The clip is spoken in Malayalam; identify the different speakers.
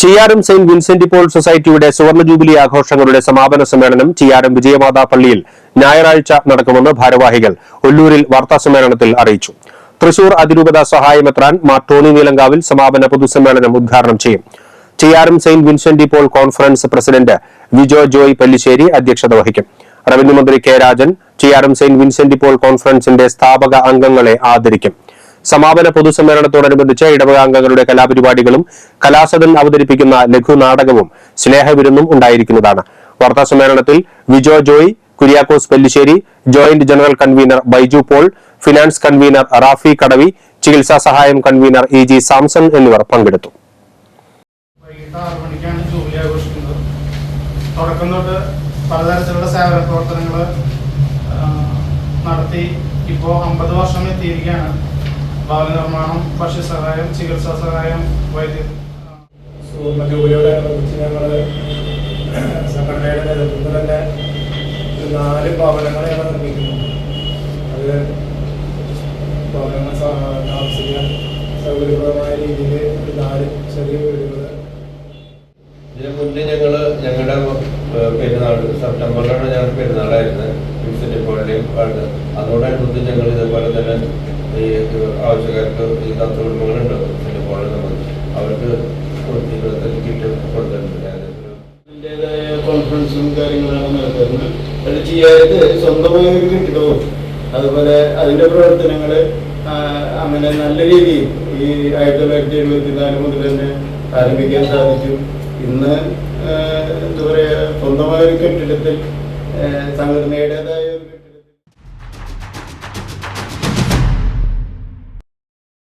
Speaker 1: ചിയാരം സെയിന്റ് വിൻസെന്റ് പോൾ സൊസൈറ്റിയുടെ സുവർണ ജൂബിലി ആഘോഷങ്ങളുടെ സമാപന സമ്മേളനം ചിയാരം വിജയമാതാ പള്ളിയിൽ ഞായറാഴ്ച നടക്കുമെന്ന് ഭാരവാഹികൾ ഒല്ലൂരിൽ വാർത്താസമ്മേളനത്തിൽ അറിയിച്ചു. തൃശൂർ അതിരൂപത സഹായമെത്രാൻ മാർ ടോണി നീലങ്കാവിൽ സമാപന പൊതുസമ്മേളനം ഉദ്ഘാടനം ചെയ്യും. Chiyaram Saint Vincent Paul conference president Vijo Joy Pallissery അധ്യക്ഷത വഹിക്കും. റവന്യൂ മന്ത്രി K Rajan Chiyaram Saint Vincent Paul കോൺഫറൻസിന്റെ സ്ഥാപക അംഗങ്ങളെ ആദരിക്കും. സമാപന പൊതുസമ്മേളനത്തോടനുബന്ധിച്ച് ഇടവകാംഗങ്ങളുടെ കലാപരിപാടികളും കലാസദൻ അവതരിപ്പിക്കുന്ന ലഘുനാടകവും സ്നേഹവിരുന്നും ഉണ്ടായിരിക്കുന്നതാണ്. വാർത്താ സമ്മേളനത്തിൽ Vijo Joy Kuriakose Pellissery joint general convener Baiju Paul finance convener Rafi Kadavi ചികിത്സാ സഹായം കൺവീനർ ഇ ജി സാംസൺ എന്നിവർ പങ്കെടുത്തു.
Speaker 2: സേവന പ്രവർത്തനങ്ങൾ നടത്തി ഇപ്പോൾ അമ്പത് വർഷം എത്തിയിരിക്കുകയാണ്. ഭവന നിർമ്മാണം ഭക്ഷ്യസഹായം ചികിത്സാ സഹായം വൈദ്യുതി
Speaker 3: സുവർണ ജൂബിലിയോടനുബന്ധിച്ച് ഞങ്ങൾ സംഘടനയുടെ നേതൃത്വത്തിൽ തന്നെ നാല് നാല് ഞങ്ങൾ നിർമ്മിക്കുന്നു. അത് ഭവനങ്ങൾ താമസിക്കാൻ സൗകര്യപ്രദമായ രീതിയിൽ ഒരു നാല് ചെറിയ വീടുകൾ
Speaker 4: ഇതിനു മുന്നേ ഞങ്ങൾ ഞങ്ങളുടെ പെരുന്നാൾ സെപ്റ്റംബറിലാണ് ഞങ്ങൾ പെരുന്നാളായിരുന്നത്. വിൻസെന്റ് പോളിന്റെയും ആണ് അതോടനുബന്ധിച്ച് ഞങ്ങൾ ഇതേപോലെ തന്നെ ഈ ആവശ്യക്കാർക്ക് ഈ തത്വകുടുംബങ്ങളുണ്ട് വിൻസെന്റ് പോളിനെ സംബന്ധിച്ച് അവർക്ക് കൊടുത്ത് ഇരുപത്തഞ്ച് കിറ്റ് കൊടുത്തിട്ടുണ്ട്. ഏകദേശം ഒരു
Speaker 5: അതിന്റെതായ കോൺഫറൻസും കാര്യങ്ങളാണ് നടത്തുന്നത് അത് ചെയ്യാതെ സ്വന്തമായി ഒരു അതുപോലെ അതിന്റെ പ്രവർത്തനങ്ങൾ അങ്ങനെ നല്ല രീതിയിൽ ഈ ആയിരത്തി തൊള്ളായിരത്തി എഴുപത്തി നാല് മുതൽ തന്നെ ആരംഭിക്കാൻ സാധിച്ചു. ഇന്ന് എന്താ പറയുക സ്വന്തമായ ഒരു കെട്ടിടത്തിൽ സംഘടനയുടേതായ